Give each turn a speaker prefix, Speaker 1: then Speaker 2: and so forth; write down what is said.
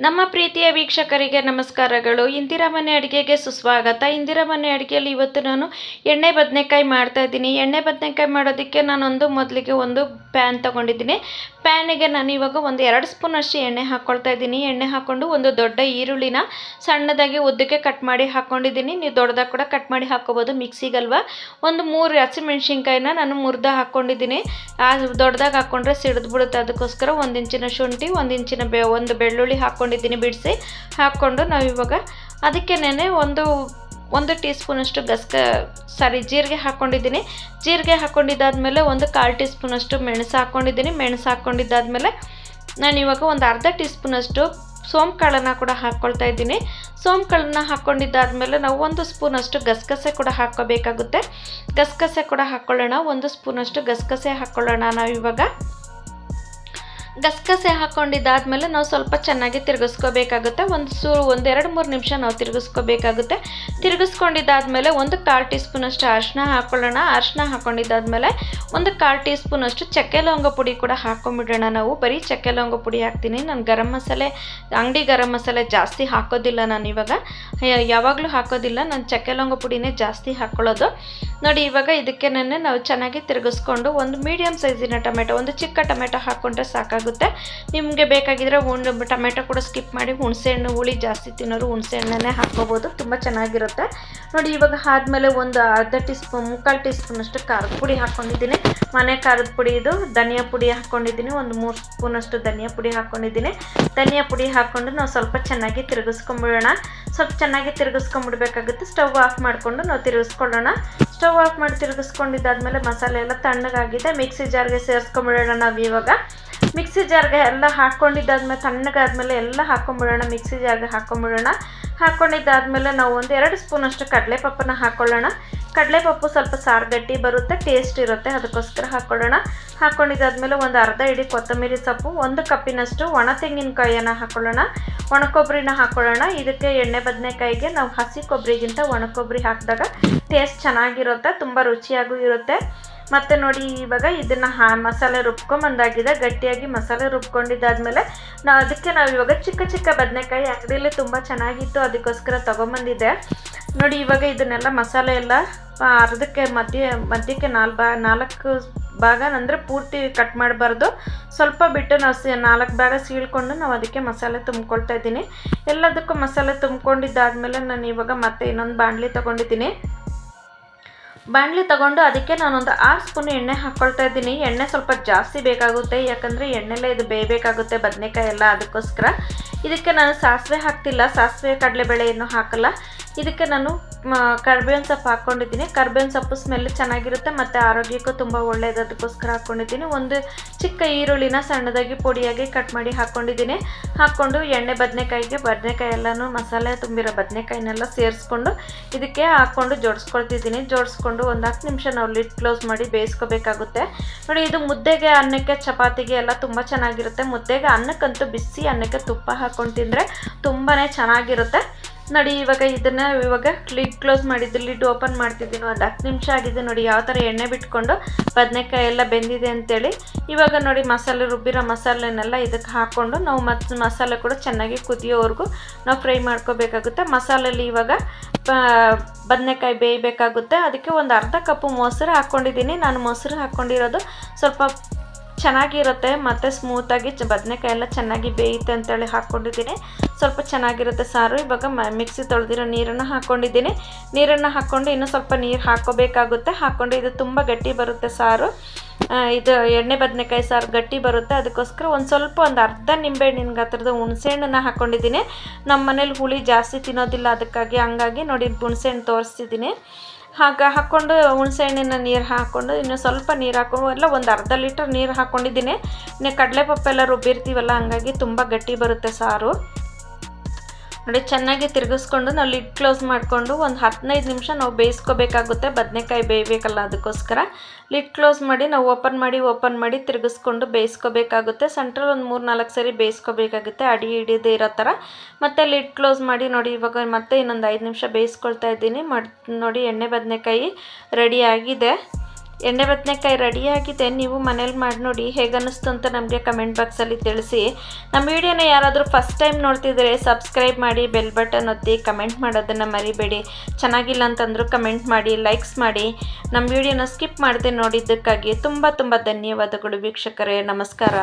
Speaker 1: ನಮ್ಮ ಪ್ರೀತಿಯ ವೀಕ್ಷಕರಿಗೆ ನಮಸ್ಕಾರಗಳು. ಇಂದಿರಾ ಮನೆ ಅಡುಗೆಗೆ ಸುಸ್ವಾಗತ. ಇಂದಿರಾ ಮನೆ ಅಡುಗೆಯಲ್ಲಿ ಇವತ್ತು ನಾನು ಎಣ್ಣೆ ಬದನೆಕಾಯಿ ಮಾಡ್ತಾ ಇದ್ದೀನಿ. ಎಣ್ಣೆ ಬದನೆಕಾಯಿ ಮಾಡೋದಕ್ಕೆ ನಾನೊಂದು ಮೊದಲಿಗೆ ಒಂದು ಪ್ಯಾನ್ ತೊಗೊಂಡಿದ್ದೀನಿ. ಪ್ಯಾನಿಗೆ ನಾನು ಇವಾಗ ಒಂದು ಎರಡು ಸ್ಪೂನ್ ಅಷ್ಟು ಎಣ್ಣೆ ಹಾಕ್ಕೊಳ್ತಾ ಇದ್ದೀನಿ. ಎಣ್ಣೆ ಹಾಕ್ಕೊಂಡು ಒಂದು ದೊಡ್ಡ ಈರುಳ್ಳಿನ ಸಣ್ಣದಾಗಿ ಉದ್ದಕ್ಕೆ ಕಟ್ ಮಾಡಿ ಹಾಕ್ಕೊಂಡಿದ್ದೀನಿ ನೀವು ದೊಡ್ಡದಾಗಿ ಕೂಡ ಕಟ್ ಮಾಡಿ ಹಾಕ್ಕೋಬೋದು ಮಿಕ್ಸಿಗಲ್ವ. ಒಂದು ಮೂರು ಹಸಿಮೆಣ್ಸಿನ್ಕಾಯಿನ ನಾನು ಮುರಿದ ಹಾಕ್ಕೊಂಡಿದ್ದೀನಿ ಆ ದೊಡ್ಡದಾಗಿ ಹಾಕ್ಕೊಂಡ್ರೆ ಸಿಡಿದು ಬಿಡುತ್ತೆ. ಅದಕ್ಕೋಸ್ಕರ ಒಂದು ಇಂಚಿನ ಶುಂಠಿ, ಒಂದು ಇಂಚಿನ ಬೆ, ಒಂದು ಬೆಳ್ಳುಳ್ಳಿ ಹಾಕ್ಕೊಂಡಿದ್ದೀನಿ ಬಿಡಿಸಿ. ಹಾಕ್ಕೊಂಡು ನಾವು ಇವಾಗ ಅದಕ್ಕೇನೆ ಒಂದು ಒಂದು ಟೀ ಸ್ಪೂನಷ್ಟು ಗಸ್ಕ, ಸಾರಿ, ಜೀರಿಗೆ ಹಾಕ್ಕೊಂಡಿದ್ದೀನಿ ಜೀರಿಗೆ ಹಾಕ್ಕೊಂಡಿದ್ದಾದಮೇಲೆ ಒಂದು ಕಾಲು ಟೀ ಸ್ಪೂನಷ್ಟು ಮೆಣಸು ಹಾಕ್ಕೊಂಡಿದ್ದೀನಿ ಮೆಣಸು ಹಾಕ್ಕೊಂಡಿದ್ದಾದಮೇಲೆ ನಾನು ಇವಾಗ ಒಂದು ಅರ್ಧ ಟೀ ಸ್ಪೂನಷ್ಟು ಸೋಂಪು ಕಾಳನ್ನು ಕೂಡ ಹಾಕ್ಕೊಳ್ತಾ ಇದ್ದೀನಿ. ಸೋಂಪು ಕಾಳನ್ನು ಹಾಕ್ಕೊಂಡಿದ್ದಾದಮೇಲೆ ನಾವು ಒಂದು ಸ್ಪೂನಷ್ಟು ಗಸಗಸೆ ಕೂಡ ಹಾಕ್ಕೋಬೇಕಾಗುತ್ತೆ. ಗಸಗಸೆ ಕೂಡ ಹಾಕ್ಕೊಳ್ಳೋಣ. ಒಂದು ಸ್ಪೂನಷ್ಟು ಗಸಗಸೆ ಹಾಕ್ಕೊಳ್ಳೋಣ ನಾವು ಇವಾಗ ಗಸಗಸೆ ಹಾಕ್ಕೊಂಡಿದ್ದಾದಮೇಲೆ ನಾವು ಸ್ವಲ್ಪ ಚೆನ್ನಾಗಿ ತಿರುಗಿಸ್ಕೋಬೇಕಾಗುತ್ತೆ. ಒಂದು ಸೂ ಒಂದು ಎರಡು ಮೂರು ನಿಮಿಷ ನಾವು ತಿರುಗಿಸ್ಕೋಬೇಕಾಗುತ್ತೆ. ತಿರುಗಿಸ್ಕೊಂಡಿದ್ದಾದಮೇಲೆ ಒಂದು ಕಾಲು ಟೀ ಸ್ಪೂನಷ್ಟು ಅರಿಶಿನ ಹಾಕ್ಕೊಳ್ಳೋಣ ಅರಿಶಿನ ಹಾಕ್ಕೊಂಡಿದ್ದಾದಮೇಲೆ ಒಂದು ಕಾಲು ಟೀ ಸ್ಪೂನಷ್ಟು ಚಕ್ಕೆ ಲವಂಗ ಪುಡಿ ಕೂಡ ಹಾಕ್ಕೊಂಬಿಡೋಣ ನಾವು. ಬರೀ ಚಕ್ಕೆ ಲವಂಗ ಪುಡಿ ಹಾಕ್ತೀನಿ. ನಾನು ಗರಂ ಮಸಾಲೆ, ಅಂಗಡಿ ಗರಂ ಮಸಾಲೆ ಜಾಸ್ತಿ ಹಾಕೋದಿಲ್ಲ ನಾನು ಇವಾಗ ಯಾವಾಗಲೂ ಹಾಕೋದಿಲ್ಲ. ನಾನು ಚಕ್ಕೆ ಲವಂಗ ಪುಡಿನೇ ಜಾಸ್ತಿ ಹಾಕ್ಕೊಳ್ಳೋದು ನೋಡಿ, ಇವಾಗ ಇದಕ್ಕೆ ನಾವು ಚೆನ್ನಾಗಿ ತಿರುಗಿಸ್ಕೊಂಡು ಒಂದು ಮೀಡಿಯಮ್ ಸೈಜಿನ ಟೊಮೆಟೊ, ಒಂದು ಚಿಕ್ಕ ಟೊಮೆಟೊ ಹಾಕ್ಕೊಂಡ್ರೆ ಸಾಕಾಗುತ್ತೆ. ನಿಮಗೆ ಬೇಕಾಗಿದ್ದರೆ ಒಂದು ಟೊಮೆಟೊ ಕೂಡ ಸ್ಕಿಪ್ ಮಾಡಿ ಹುಣಸೆಹಣ್ಣು, ಹುಳಿ ಜಾಸ್ತಿ ತಿನ್ನೋರು ಹುಣಸೆಹಣ್ಣನ್ನೇ ಹಾಕ್ಕೋಬೋದು. ತುಂಬ ಚೆನ್ನಾಗಿರುತ್ತೆ. ನೋಡಿ, ಇವಾಗ ಆದಮೇಲೆ ಒಂದು ಅರ್ಧ ಟೀ ಸ್ಪೂನ್ ಮುಕ್ಕಾಲು ಟೀ ಸ್ಪೂನಷ್ಟು ಖಾರದ ಪುಡಿ ಹಾಕ್ಕೊಂಡಿದ್ದೀನಿ ಮನೆ ಖಾರದ ಪುಡಿ ಇದು, ಧನಿಯಾ ಪುಡಿ ಹಾಕ್ಕೊಂಡಿದ್ದೀನಿ ಒಂದು ಮೂರು ಸ್ಪೂನಷ್ಟು ಧನಿಯಾ ಪುಡಿ ಹಾಕ್ಕೊಂಡಿದ್ದೀನಿ ಧನಿಯಾ ಪುಡಿ ಹಾಕ್ಕೊಂಡು ನಾವು ಸ್ವಲ್ಪ ಚೆನ್ನಾಗಿ ತಿರುಗಿಸ್ಕೊಂಬಿಡೋಣ. ಸ್ವಲ್ಪ ಚೆನ್ನಾಗಿ ತಿರುಗಿಸ್ಕೊಂಡ್ಬಿಡ್ಬೇಕಾಗುತ್ತೆ ಸ್ಟವ್ ಆಫ್ ಮಾಡಿಕೊಂಡು ನಾವು ತಿರುಗಿಸ್ಕೊಳ್ಳೋಣ. ಸ್ಟವ್ ಆಫ್ ಮಾಡಿ ತಿರುಗಿಸ್ಕೊಂಡಿದ್ದಾದ್ಮೇಲೆ ಮಸಾಲೆ ಎಲ್ಲ ತಣ್ಣಗಾಗಿದೆ. ಮಿಕ್ಸಿ ಜಾರ್ಗೆ ಸೇರಿಸ್ಕೊಂಬಿಡೋಣ ನಾವು ಇವಾಗ. ಮಿಕ್ಸಿ ಜಾರ್ಗೆ ಎಲ್ಲ ಹಾಕ್ಕೊಂಡಿದ್ದಾದ್ಮೇಲೆ ತಣ್ಣಗಾದ್ಮೇಲೆ ಎಲ್ಲ ಹಾಕ್ಕೊಂಬಿಡೋಣ ಮಿಕ್ಸಿ ಜಾರ್ಗೆ ಹಾಕ್ಕೊಂಬಿಡೋಣ ಹಾಕ್ಕೊಂಡಿದ್ದಾದ್ಮೇಲೆ ನಾವು ಒಂದು ಎರಡು ಸ್ಪೂನಷ್ಟು ಕಡಲೆಪಪ್ಪನ ಹಾಕ್ಕೊಳ್ಳೋಣ ಕಡಲೆಪಪ್ಪು ಸ್ವಲ್ಪ ಸಾರು ಗಟ್ಟಿ ಬರುತ್ತೆ ಟೇಸ್ಟ್ ಇರುತ್ತೆ, ಅದಕ್ಕೋಸ್ಕರ ಹಾಕ್ಕೊಳ್ಳೋಣ ಹಾಕ್ಕೊಂಡಿದ್ದಾದ್ಮೇಲೆ ಒಂದು ಅರ್ಧ ಇಡೀ ಕೊತ್ತಂಬರಿ ಸೊಪ್ಪು, ಒಂದು ಕಪ್ಪಿನಷ್ಟು ಒಣ ತೆಂಗಿನಕಾಯಿಯನ್ನು ಹಾಕ್ಕೊಳ್ಳೋಣ ಒಣ ಕೊಬ್ಬರಿನ ಹಾಕ್ಕೊಳ್ಳೋಣ ಇದಕ್ಕೆ ಎಣ್ಣೆ ಬದನೆಕಾಯಿಗೆ ನಾವು ಹಸಿ ಕೊಬ್ಬರಿಗಿಂತ ಒಣ ಕೊಬ್ಬರಿ ಹಾಕಿದಾಗ ಟೇಸ್ಟ್ ಚೆನ್ನಾಗಿರುತ್ತೆ, ತುಂಬ ರುಚಿಯಾಗೂ ಇರುತ್ತೆ. ಮತ್ತು ನೋಡಿ, ಇವಾಗ ಇದನ್ನು ಹಾ, ಮಸಾಲೆ ರುಬ್ಕೊಂಬಂದಾಗಿದೆ, ಗಟ್ಟಿಯಾಗಿ ಮಸಾಲೆ ರುಬ್ಕೊಂಡಿದ್ದಾದಮೇಲೆ ನಾವು ಅದಕ್ಕೆ ನಾವು ಇವಾಗ ಚಿಕ್ಕ ಚಿಕ್ಕ ಬದನೆಕಾಯಿ ಅಂಗಡಿಯಲ್ಲಿ ತುಂಬ ಚೆನ್ನಾಗಿತ್ತು, ಅದಕ್ಕೋಸ್ಕರ ತೊಗೊಂಬಂದಿದ್ದೆ. ನೋಡಿ, ಇವಾಗ ಇದನ್ನೆಲ್ಲ ಮಸಾಲೆ ಎಲ್ಲ ಅರ್ಧಕ್ಕೆ ಮಧ್ಯ, ಮಧ್ಯಕ್ಕೆ ನಾಲ್ಕು ಬಾ, ನಾಲ್ಕು ಭಾಗ ಅಂದರೆ ಪೂರ್ತಿ ಕಟ್ ಮಾಡಬಾರ್ದು. ಸ್ವಲ್ಪ ಬಿಟ್ಟು ನಾವು ನಾಲ್ಕು ಭಾಗ ಸೀಳ್ಕೊಂಡು ನಾವು ಅದಕ್ಕೆ ಮಸಾಲೆ ತುಂಬ್ಕೊಳ್ತಾ ಇದ್ದೀನಿ. ಎಲ್ಲದಕ್ಕೂ ಮಸಾಲೆ ತುಂಬ್ಕೊಂಡಿದ್ದಾದಮೇಲೆ ನಾನು ಇವಾಗ ಮತ್ತೆ ಇನ್ನೊಂದು ಬಾಣಲಿ ತೊಗೊಂಡಿದ್ದೀನಿ. ಬಾಣಲಿ ತಗೊಂಡು ಅದಕ್ಕೆ ನಾನೊಂದು ಆರು ಸ್ಪೂನ್ ಎಣ್ಣೆ ಹಾಕ್ಕೊಳ್ತಾ ಇದ್ದೀನಿ. ಎಣ್ಣೆ ಸ್ವಲ್ಪ ಜಾಸ್ತಿ ಬೇಕಾಗುತ್ತೆ, ಯಾಕಂದರೆ ಎಣ್ಣೆಲ್ಲೇ ಇದು ಬೇಯಬೇಕಾಗುತ್ತೆ ಬದನೆಕಾಯಿ ಎಲ್ಲ ಅದಕ್ಕೋಸ್ಕರ. ಇದಕ್ಕೆ ನಾನು ಸಾಸಿವೆ ಹಾಕ್ತಿಲ್ಲ, ಸಾಸಿವೆ ಕಡಲೆಬೇಳೆ ಏನು ಹಾಕಲ್ಲ. ಇದಕ್ಕೆ ನಾನು ಕರ್ಬೇವಿನ ಸೊಪ್ಪು ಹಾಕ್ಕೊಂಡಿದ್ದೀನಿ ಕರ್ಬೇವಿನ ಸೊಪ್ಪು ಸ್ಮೆಲ್ ಚೆನ್ನಾಗಿರುತ್ತೆ ಮತ್ತು ಆರೋಗ್ಯಕ್ಕೂ ತುಂಬ ಒಳ್ಳೆಯದು ಅದಕ್ಕೋಸ್ಕರ ಹಾಕ್ಕೊಂಡಿದ್ದೀನಿ ಒಂದು ಚಿಕ್ಕ ಈರುಳ್ಳಿನ ಸಣ್ಣದಾಗಿ ಪುಡಿಯಾಗಿ ಕಟ್ ಮಾಡಿ ಹಾಕ್ಕೊಂಡಿದ್ದೀನಿ ಹಾಕ್ಕೊಂಡು ಎಣ್ಣೆ ಬದನೆಕಾಯಿಗೆ, ಬದನೆಕಾಯಿ ಎಲ್ಲನೂ ಮಸಾಲೆ ತುಂಬಿರೋ ಬದನೆಕಾಯಿನೆಲ್ಲ ಸೇರಿಸ್ಕೊಂಡು ಇದಕ್ಕೆ ಹಾಕ್ಕೊಂಡು ಜೋಡಿಸ್ಕೊಳ್ತಿದ್ದೀನಿ. ಜೋಡಿಸ್ಕೊಂಡು ಒಂದು ಹತ್ತು ನಿಮಿಷ ನಾವು ಲಿಡ್ ಕ್ಲೋಸ್ ಮಾಡಿ ಬೇಯಿಸ್ಕೋಬೇಕಾಗುತ್ತೆ. ನೋಡಿ, ಇದು ಮುದ್ದೆಗೆ, ಅನ್ನಕ್ಕೆ, ಚಪಾತಿಗೆ ಎಲ್ಲ ತುಂಬ ಚೆನ್ನಾಗಿರುತ್ತೆ. ಮುದ್ದೆಗೆ ಅನ್ನಕ್ಕಂತೂ ಬಿಸಿ ಅನ್ನಕ್ಕೆ ತುಪ್ಪ ಹಾಕ್ಕೊಂಡು ತಿಂದರೆ ತುಂಬಾ ಚೆನ್ನಾಗಿರುತ್ತೆ. ನೋಡಿ, ಇವಾಗ ಇದನ್ನ ಇವಾಗ ಲಿಡ್ ಕ್ಲೋಸ್ ಮಾಡಿದ್ದು ಲಿಡ್ ಓಪನ್ ಮಾಡ್ತಿದ್ದೀನಿ. ಒಂದು ಹತ್ತು ನಿಮಿಷ ಆಗಿದೆ. ನೋಡಿ, ಯಾವ ಥರ ಎಣ್ಣೆ ಬಿಟ್ಕೊಂಡು ಬದನೆಕಾಯಿ ಎಲ್ಲ ಬೆಂದಿದೆ ಅಂತೇಳಿ. ಇವಾಗ ನೋಡಿ, ಮಸಾಲೆ, ರುಬ್ಬಿರೋ ಮಸಾಲೆನೆಲ್ಲ ಇದಕ್ಕೆ ಹಾಕ್ಕೊಂಡು ನಾವು ಮತ್ತು ಮಸಾಲೆ ಕೂಡ ಚೆನ್ನಾಗಿ ಕುದಿಯೋವರೆಗೂ ನಾವು ಫ್ರೈ ಮಾಡ್ಕೋಬೇಕಾಗುತ್ತೆ. ಮಸಾಲೆಯಲ್ಲಿ ಇವಾಗ ಬದನೆಕಾಯಿ ಬೇಯಬೇಕಾಗುತ್ತೆ. ಅದಕ್ಕೆ ಒಂದು ಅರ್ಧ ಕಪ್ಪು ಮೊಸರು ಹಾಕ್ಕೊಂಡಿದ್ದೀನಿ ನಾನು ಮೊಸರು ಹಾಕ್ಕೊಂಡಿರೋದು ಸ್ವಲ್ಪ ಚೆನ್ನಾಗಿರುತ್ತೆ, ಮತ್ತು ಸ್ಮೂತಾಗಿ ಬದನೆಕಾಯಿ ಎಲ್ಲ ಚೆನ್ನಾಗಿ ಬೇಯುತ್ತೆ ಅಂತೇಳಿ ಹಾಕ್ಕೊಂಡಿದ್ದೀನಿ. ಸ್ವಲ್ಪ ಚೆನ್ನಾಗಿರುತ್ತೆ ಸಾರು. ಇವಾಗ ಮಿಕ್ಸಿ ತೊಳೆದಿರೋ ನೀರನ್ನು ಹಾಕ್ಕೊಂಡಿದ್ದೀನಿ ನೀರನ್ನು ಹಾಕ್ಕೊಂಡು ಇನ್ನೂ ಸ್ವಲ್ಪ ನೀರು ಹಾಕೋಬೇಕಾಗುತ್ತೆ. ಹಾಕ್ಕೊಂಡು ಇದು ತುಂಬ ಗಟ್ಟಿ ಬರುತ್ತೆ ಸಾರು. ಇದು ಎಣ್ಣೆ ಬದನೆಕಾಯಿ ಸಾರು ಗಟ್ಟಿ ಬರುತ್ತೆ. ಅದಕ್ಕೋಸ್ಕರ ಒಂದು ಸ್ವಲ್ಪ ಒಂದು ಅರ್ಧ ನಿಂಬೆಹಣ್ಣಿನ ಗಾತ್ರದ ಹುಣಸೆಹಣ್ಣನ್ನು ಹಾಕ್ಕೊಂಡಿದ್ದೀನಿ ನಮ್ಮ ಮನೇಲಿ ಹುಳಿ ಜಾಸ್ತಿ ತಿನ್ನೋದಿಲ್ಲ, ಅದಕ್ಕಾಗಿ ಹಂಗಾಗಿ ನೋಡಿ ಹುಣಸೆಹಣ್ಣು ತೋರಿಸ್ತಿದ್ದೀನಿ. ಹಾಗ ಹಾಕ್ಕೊಂಡು ಹುಣಸೆಹಣ್ಣಿನ ನೀರು ಹಾಕ್ಕೊಂಡು ಇನ್ನು ಸ್ವಲ್ಪ ನೀರು ಹಾಕೊಂಡು ಎಲ್ಲ ಒಂದು ಅರ್ಧ ಲೀಟರ್ ನೀರು ಹಾಕ್ಕೊಂಡಿದ್ದೀನಿ ಇನ್ನು ಕಡಲೆಪಪ್ಪೆಲ್ಲ ರುಬ್ಬಿರ್ತೀವಲ್ಲ, ಹಂಗಾಗಿ ತುಂಬ ಗಟ್ಟಿ ಬರುತ್ತೆ ಸಾರು. ನೋಡಿ ಚೆನ್ನಾಗಿ ತಿರುಗಿಸ್ಕೊಂಡು ನಾವು ಲಿಡ್ ಕ್ಲೋಸ್ ಮಾಡಿಕೊಂಡು ಒಂದು ಹದಿನೈದು ನಿಮಿಷ ನಾವು ಬೇಯಿಸ್ಕೋಬೇಕಾಗುತ್ತೆ. ಬದನೆಕಾಯಿ ಬೇಯಬೇಕಲ್ಲ ಅದಕ್ಕೋಸ್ಕರ ಲಿಡ್ ಕ್ಲೋಸ್ ಮಾಡಿ ನಾವು ಓಪನ್ ಮಾಡಿ ಓಪನ್ ಮಾಡಿ ತಿರುಗಿಸ್ಕೊಂಡು ಬೇಯಿಸ್ಕೋಬೇಕಾಗುತ್ತೆ. ಸೆಂಟ್ರಲ್ ಒಂದು ಮೂರು ನಾಲ್ಕು ಸರಿ ಬೇಯಿಸ್ಕೋಬೇಕಾಗುತ್ತೆ. ಅಡಿ ಹಿಡಿದೇ ಇರೋ ಥರ ಮತ್ತು ಲಿಡ್ ಕ್ಲೋಸ್ ಮಾಡಿ ನೋಡಿ ಇವಾಗ ಮತ್ತೆ ಇನ್ನೊಂದು ಐದು ನಿಮಿಷ ಬೇಯಿಸ್ಕೊಳ್ತಾ ಇದ್ದೀನಿ. ಮಾಡಿ ನೋಡಿ ಎಣ್ಣೆ ಬದನೆಕಾಯಿ ಆಗಿದೆ. ಎಣ್ಣೆ ಬದನೆಕಾಯಿ ರೆಡಿಯಾಗಿದೆ ನೀವು ಮನೇಲಿ ಮಾಡಿ ನೋಡಿ ಹೇಗನ್ನಿಸ್ತು ಅಂತ ನಮಗೆ ಕಮೆಂಟ್ ಬಾಕ್ಸಲ್ಲಿ ತಿಳಿಸಿ. ನಮ್ಮ ವಿಡಿಯೋನ ಯಾರಾದರೂ ಫಸ್ಟ್ ಟೈಮ್ ನೋಡ್ತಿದ್ರೆ ಸಬ್ಸ್ಕ್ರೈಬ್ ಮಾಡಿ ಬೆಲ್ ಬಟನ್ ಒತ್ತಿ ಕಮೆಂಟ್ ಮಾಡೋದನ್ನು ಮರಿಬೇಡಿ. ಚೆನ್ನಾಗಿಲ್ಲ ಅಂತಂದರೂ ಕಮೆಂಟ್ ಮಾಡಿ ಲೈಕ್ಸ್ ಮಾಡಿ. ನಮ್ಮ ವಿಡಿಯೋನ ಸ್ಕಿಪ್ ಮಾಡದೆ ನೋಡಿದ್ದಕ್ಕಾಗಿ ತುಂಬ ತುಂಬ ಧನ್ಯವಾದಗಳು ವೀಕ್ಷಕರೇ. ನಮಸ್ಕಾರ.